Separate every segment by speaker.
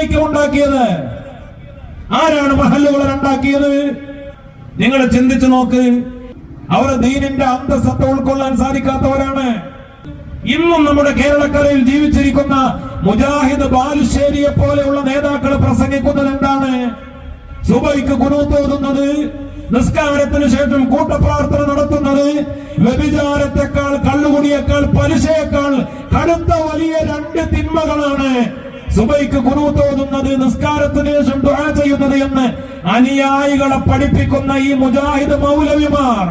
Speaker 1: ഐക്യം ഉണ്ടാക്കിയത്? ആരാണ് മഹല്ലുകൾ ഉണ്ടാക്കിയത്? നിങ്ങൾ ചിന്തിച്ചു നോക്ക്. അവർ ദീനിന്റെ അന്തസത്ത ഉൾക്കൊള്ളാൻ സാധിക്കാത്തവരാണ്. ഇന്നും നമ്മുടെ കേരളക്കരയിൽ ജീവിച്ചിരിക്കുന്ന മുജാഹിദ് ബാലുശ്ശേരിയെ പോലെയുള്ള നേതാക്കൾ പ്രസംഗിക്കുന്നത് എന്താണ്? സുബൈക്ക് കുണൂത്തോതുന്നത് നിസ്കാരത്തിന് ശേഷം കൂട്ടപ്രാർത്ഥന നടത്തുന്നത് വ്യഭിചാരത്തെക്കാൾ കള്ളുകുടിയേക്കാൾ പലിശയേക്കാൾ കടുത്ത വലിയ രണ്ട് തിന്മകളാണ്. സുബൈക്ക് കുണൂത്തോതുന്നത് നിസ്കാരത്തിന് ശേഷം ദുആ ചെയ്യുന്നത് എന്ന് അനുയായികളെ പഠിപ്പിക്കുന്ന ഈ മുജാഹിദ് മൗലവിമാർ.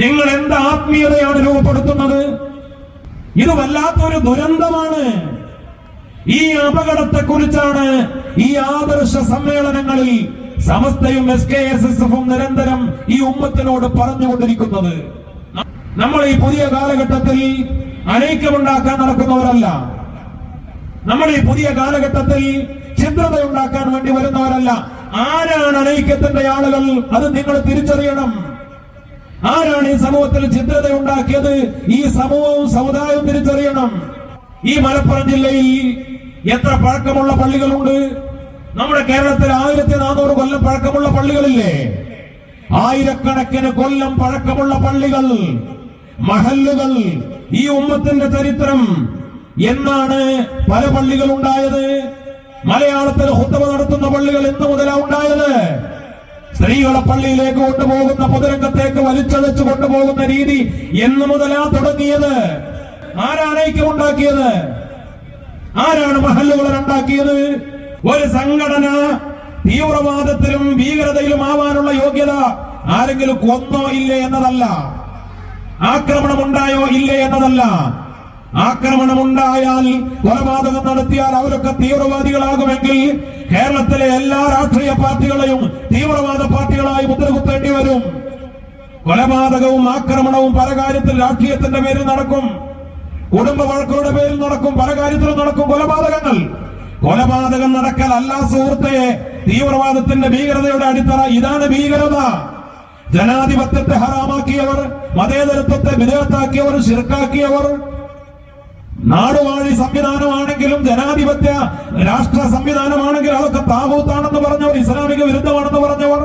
Speaker 1: നിങ്ങൾ എന്ത് ആത്മീയതയാണ് രൂപപ്പെടുത്തുന്നത്? ഇത് വല്ലാത്തൊരു ദുരന്തമാണ്. ഈ അപകടത്തെ കുറിച്ചാണ് ഈ ആദർശ സമ്മേളനങ്ങളിൽ സമസ്തയും എസ് കെ എസ് എസ് എഫും നിരന്തരം ഈ ഉമ്മത്തിനോട് പറഞ്ഞുകൊണ്ടിരിക്കുന്നത്. നമ്മൾ ഈ പുതിയ കാലഘട്ടത്തിൽ അനൈക്യമുണ്ടാക്കാൻ നടക്കുന്നവരല്ല. നമ്മൾ ഈ പുതിയ കാലഘട്ടത്തിൽ ഛിദ്രതയുണ്ടാക്കാൻ വേണ്ടി വരുന്നവരല്ല. ആരാണ് അനൈക്യത്തിന്റെ ആളുകൾ? അത് നിങ്ങൾ തിരിച്ചറിയണം. ആരാണ് ഈ സമൂഹത്തിൽ ഛിദ്രത ഉണ്ടാക്കിയത് ഈ സമൂഹവും സമുദായവും തിരിച്ചറിയണം. ഈ മലപ്പുറം ജില്ലയിൽ എത്ര പഴക്കമുള്ള പള്ളികളുണ്ട്? നമ്മുടെ കേരളത്തിൽ ആയിരത്തി നാനൂറ് കൊല്ലം പഴക്കമുള്ള പള്ളികളില്ലേ? ആയിരക്കണക്കിന് കൊല്ലം പഴക്കമുള്ള പള്ളികൾ മഹല്ലുകൾ ഈ ഉമ്മത്തിന്റെ ചരിത്രം എന്നാണ് പല പള്ളികൾ ഉണ്ടായത് മലയാളത്തിൽ ഹുത്തവ നടത്തുന്ന പള്ളികൾ എന്ന് മുതലാ ഉണ്ടായത്. സ്ത്രീകളെ പള്ളിയിലേക്ക് കൊണ്ടുപോകുന്ന പൊതുരംഗത്തേക്ക് വലിച്ചതച്ച് കൊണ്ടുപോകുന്ന രീതി എന്ന് മുതലാ തുടങ്ങിയത്. ആരാണ് ഉണ്ടാക്കിയത്? ആരാണ് മഹല്ലുകളെ ഉണ്ടാക്കിയത്? ഒരു സംഘടന തീവ്രവാദത്തിലും ഭീകരതയിലും ആവാനുള്ള യോഗ്യത ആരെങ്കിലും കൊന്നോ ഇല്ലേ എന്നതല്ല. ആക്രമണം ഉണ്ടായോ ഇല്ലേ എന്നതല്ല. ആക്രമണമുണ്ടായാൽ കൊലപാതകം നടത്തിയാൽ അവരൊക്കെ തീവ്രവാദികളാകുമെങ്കിൽ കേരളത്തിലെ എല്ലാ രാഷ്ട്രീയ പാർട്ടികളെയും തീവ്രവാദ പാർട്ടികളായി മുദ്രകുത്തേണ്ടി വരും. കൊലപാതകവും ആക്രമണവും പല കാര്യത്തിൽ രാഷ്ട്രീയത്തിന്റെ പേരിൽ നടക്കും. കുടുംബ വഴക്കുകളുടെ പേരിൽ നടക്കും പല കാര്യത്തിലും നടക്കും കൊലപാതകങ്ങൾ. കൊലപാതകം നടക്കൽ അല്ലാ സുഹൃത്തെ തീവ്രവാദത്തിന്റെ ഭീകരതയുടെ അടിത്തറ ഇതാണ് ഭീകരത. ജനാധിപത്യത്തെ ഹറാമാക്കിയവർ മതേതരത്വത്തെ വിധേയത്താക്കിയവർ ശിർക്കാക്കിയവർ നാടുവാഴി സംവിധാനമാണെങ്കിലും ജനാധിപത്യ രാഷ്ട്ര സംവിധാനമാണെങ്കിലും അതൊക്കെ താകൂത്താണെന്ന് പറഞ്ഞവർ ഇസ്ലാമിക വിരുദ്ധമാണെന്ന് പറഞ്ഞവർ.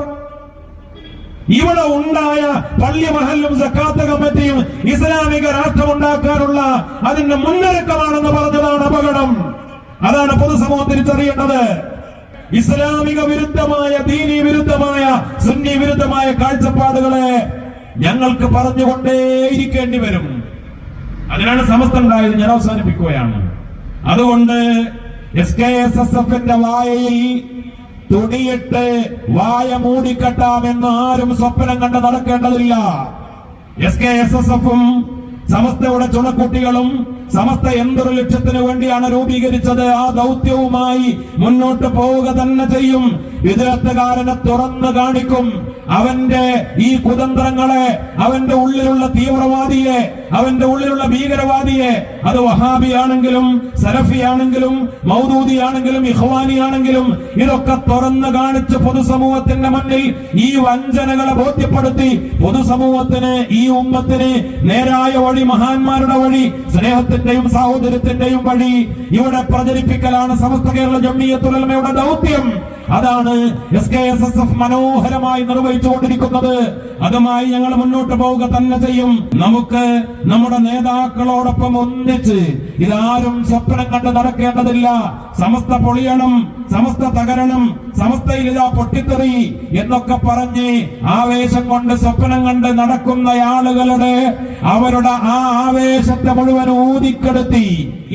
Speaker 1: ഇവിടെ ഉണ്ടായ പള്ളി മഹലും സക്കാത്ത കമ്മിറ്റിയും ഇസ്ലാമിക രാഷ്ട്രം ഉണ്ടാക്കാനുള്ള അതിന്റെ മുന്നൊരുക്കമാണെന്ന് പറഞ്ഞതാണ് അപകടം. അതാണ് പൊതുസമൂഹം തിരിച്ചറിയേണ്ടത്. ഇസ്ലാമിക വിരുദ്ധമായ ദീനി വിരുദ്ധമായ സുന്നി വിരുദ്ധമായ കാഴ്ചപ്പാടുകളെ ഞങ്ങൾക്ക് പറഞ്ഞുകൊണ്ടേയിരിക്കേണ്ടി വരും. അതിനാണ് സമസ്ത ഉണ്ടായത്. ഞാൻ അവസാനിപ്പിക്കുകയാണ്. അതുകൊണ്ട് എസ് കെ എസ് എസ് എഫിന്റെ വായയിൽ തുണിയിട്ട് വായ മൂടിക്കെട്ടാമെന്ന് ആരും സ്വപ്നം കണ്ട് നടക്കേണ്ടതില്ല. എസ് കെ എസ് എസ് എഫും സമസ്തയുടെ ചുണക്കുട്ടികളും സമസ്ത എന്തൊരു ലക്ഷ്യത്തിന് വേണ്ടിയാണ് രൂപീകരിച്ചത്. ആ ദൗത്യവുമായി മുന്നോട്ട് പോവുക തന്നെ ചെയ്യും. വിദേശകാരനെ തുറന്നു കാണിക്കും. അവന്റെ ഈ കുതന്ത്രങ്ങളെ അവന്റെ ഉള്ളിലുള്ള തീവ്രവാദിയെ അവന്റെ ഉള്ളിലുള്ള ഭീകരവാദിയെ അത് മൗദൂദി ആണെങ്കിലും മൗദൂദിയാണെങ്കിലും ഇഹ്വാനിയാണെങ്കിലും ഇതൊക്കെ തുറന്നു കാണിച്ച് പൊതുസമൂഹത്തിന്റെ മുന്നിൽ ഈ വഞ്ചനകളെ ബോധ്യപ്പെടുത്തി പൊതുസമൂഹത്തിന് ഈ ഉമ്മത്തിന് നേരായ വഴി മഹാന്മാരുടെ വഴി സ്നേഹത്തിന്റെയും സാഹോദര്യത്തിന്റെയും വഴി. ഇവിടെ പ്രചരിപ്പിക്കലാണ് സമസ്ത കേരള ജമ്മിയത്തുലമയുടെ ദൗത്യം. അതാണ് S K S S F മനോഹരമായി നിർവഹിച്ചുകൊണ്ടിരിക്കുന്നത്. അതുമായി ഞങ്ങൾ മുന്നോട്ട് പോവുക തന്നെ ചെയ്യും. നമുക്ക് നമ്മുടെ നേതാക്കളോടൊപ്പം ഒന്നിച്ച് ഇതാരും സ്വപ്നം കണ്ട് നടക്കേണ്ടതില്ല. സമസ്ത പൊളിയണം സമസ്ത തകരണം സമസ്തയിൽ ഇതാ പൊട്ടിത്തെറി എന്നൊക്കെ പറഞ്ഞ് ആവേശം കൊണ്ട് സ്വപ്നം കണ്ട് നടക്കുന്ന ആളുകളുടെ അവരുടെ ആ ആവേശത്തെ മുഴുവൻ ഊതിക്കെടുത്തി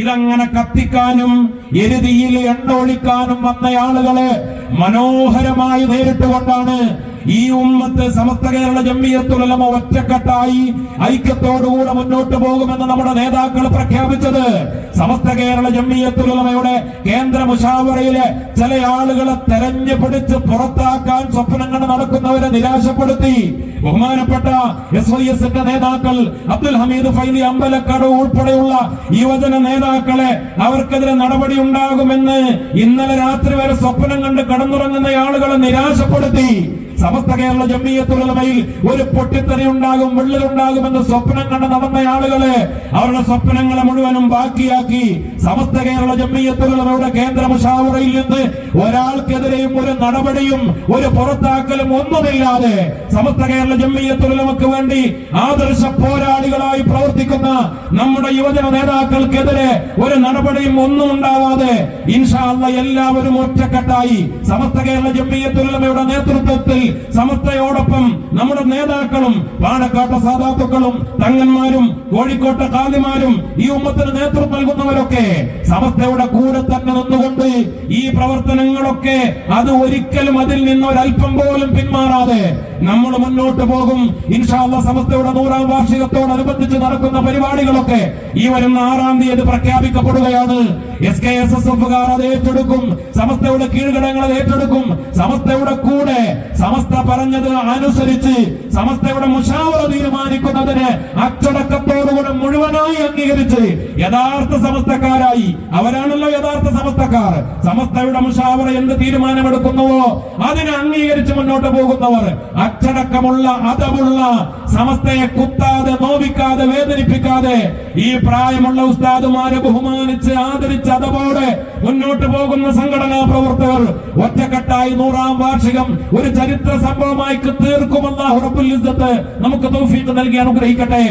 Speaker 1: ഇതങ്ങനെ കത്തിക്കാനും എരുതിയിൽ എണ്ണ ഒഴിക്കാനും വന്ന ആളുകളെ മനോഹരമായി നേരിട്ടുകൊണ്ടാണ് ഈ ഉമ്മത്ത് സമസ്ത കേരള ജമ്മിയത്തുലമ ഒറ്റക്കെട്ടായി ഐക്യത്തോടുകൂടെ മുന്നോട്ട് പോകുമെന്ന് നമ്മുടെ നേതാക്കൾ പ്രഖ്യാപിച്ചത്. സമസ്ത കേരള ജമ്മിയത്തുലമയുടെ കേന്ദ്ര മുഷാവറയിലെ ചില ആളുകളെ തെരഞ്ഞു പിടിച്ച് പുറത്താക്കാൻ സ്വപ്നങ്ങൾ നടക്കുന്നവരെ നിരാശപ്പെടുത്തി. ബഹുമാനപ്പെട്ട എസ് വൈ എസിന്റെ നേതാക്കൾ അബ്ദുൽ ഹമീദ് ഫൈലി അമ്പലക്കട ഉൾപ്പെടെയുള്ള യുവജന നേതാക്കളെ അവർക്കെതിരെ നടപടി ഉണ്ടാകുമെന്ന് ഇന്നലെ രാത്രി വരെ സ്വപ്നം കണ്ട് കടന്നുറങ്ങുന്ന ആളുകളെ നിരാശപ്പെടുത്തി. സമസ്ത കേരള ജമ്മിയത്തുലമയിൽ ഒരു പൊട്ടിത്തെറി ഉണ്ടാകും വിള്ളലുണ്ടാകുമെന്ന് സ്വപ്നം കണ്ട് നടന്ന ആളുകളെ അവരുടെ സ്വപ്നങ്ങളെ മുഴുവനും ബാക്കിയാക്കി സമസ്ത കേരള ജമ്മിയത്തുലമയുടെ കേന്ദ്ര മുഷാവറയിൽ നിന്ന് ഒരാൾക്കെതിരെയും ഒരു നടപടിയും ഒരു പുറത്താക്കലും ഒന്നുമില്ലാതെ സമസ്ത കേരള ജമ്മിയത്തുലമക്ക് വേണ്ടി ആദർശ പോരാളികളായി പ്രവർത്തിക്കുന്ന നമ്മുടെ യുവജന നേതാക്കൾക്കെതിരെ ഒരു നടപടിയും ഒന്നും ഉണ്ടാവാതെ ഇൻഷാല്ല എല്ലാവരും ഒറ്റക്കെട്ടായി സമസ്ത കേരള ജമ്മിയത്തുലമയുടെ നേതൃത്വത്തിൽ സമസ്തയോടൊപ്പം നമ്മുടെ നേതാക്കളും പാണക്കാട്ട സാധാത്തുക്കളും തങ്ങന്മാരും കോഴിക്കോട്ടെ കാന്തിമാരും ഈ ഉമ്മത്തിന് നേതൃത്വം നൽകുന്നവരൊക്കെ സമസ്തയുടെ കൂടെ തന്നെ നിന്നുകൊണ്ട് ഈ പ്രവർത്തനങ്ങളൊക്കെ അത് ഒരിക്കലും അതിൽ നിന്ന് ഒരല്പം പോലും പിന്മാറാതെ നമ്മൾ മുന്നോട്ട് പോകും. ഇൻഷാല്ല സമസ്തയുടെ നൂറാം വാർഷികത്തോടനുബന്ധിച്ച് നടക്കുന്ന പരിപാടികളൊക്കെ ഈ വരുന്ന ആറാം തീയതി പ്രഖ്യാപിക്കപ്പെടുകയാണ്. എസ് കെ എസ് എസ് എഫുകാർ അത് ഏറ്റെടുക്കും. സമസ്തയുടെ കീഴ്ഘടകങ്ങൾ അത് ഏറ്റെടുക്കും. സമസ്തയുടെ കൂടെ സമസ്ത പറഞ്ഞത് അനുസരിച്ച് സമസ്തയുടെ മുഷാവറ തീരുമാനിക്കുന്നതിന് അച്ചടക്കത്തോടുകൂടെ മുഴുവനായി അംഗീകരിച്ച് യഥാർത്ഥ സമസ്തക്കാരായി. അവരാണല്ലോ യഥാർത്ഥ സമസ്തക്കാർ. സമസ്തയുടെ മുഷാവറ എന്ത് തീരുമാനമെടുക്കുന്നുവോ അതിനെ അംഗീകരിച്ച് മുന്നോട്ട് പോകുന്നവർ. അച്ചടക്കമുള്ള അതമുള്ള സമസ്തയെ കുത്താതെ നോവിക്കാതെ വേദനിപ്പിക്കാതെ ഈ പ്രായമുള്ള ഉസ്താദുമാരെ ബഹുമാനിച്ച് ആദരിച്ച് അതവോടെ മുന്നോട്ട് പോകുന്ന സംഘടനാ പ്രവർത്തകർ ഒറ്റക്കെട്ടായി നൂറാം വാർഷികം ഒരു ചരിത്ര സംഭവമായി തീർക്കുമെന്ന ഉറപ്പിൽ നമുക്ക് തൗഫീഖ് നൽകി അനുഗ്രഹിക്കട്ടെ.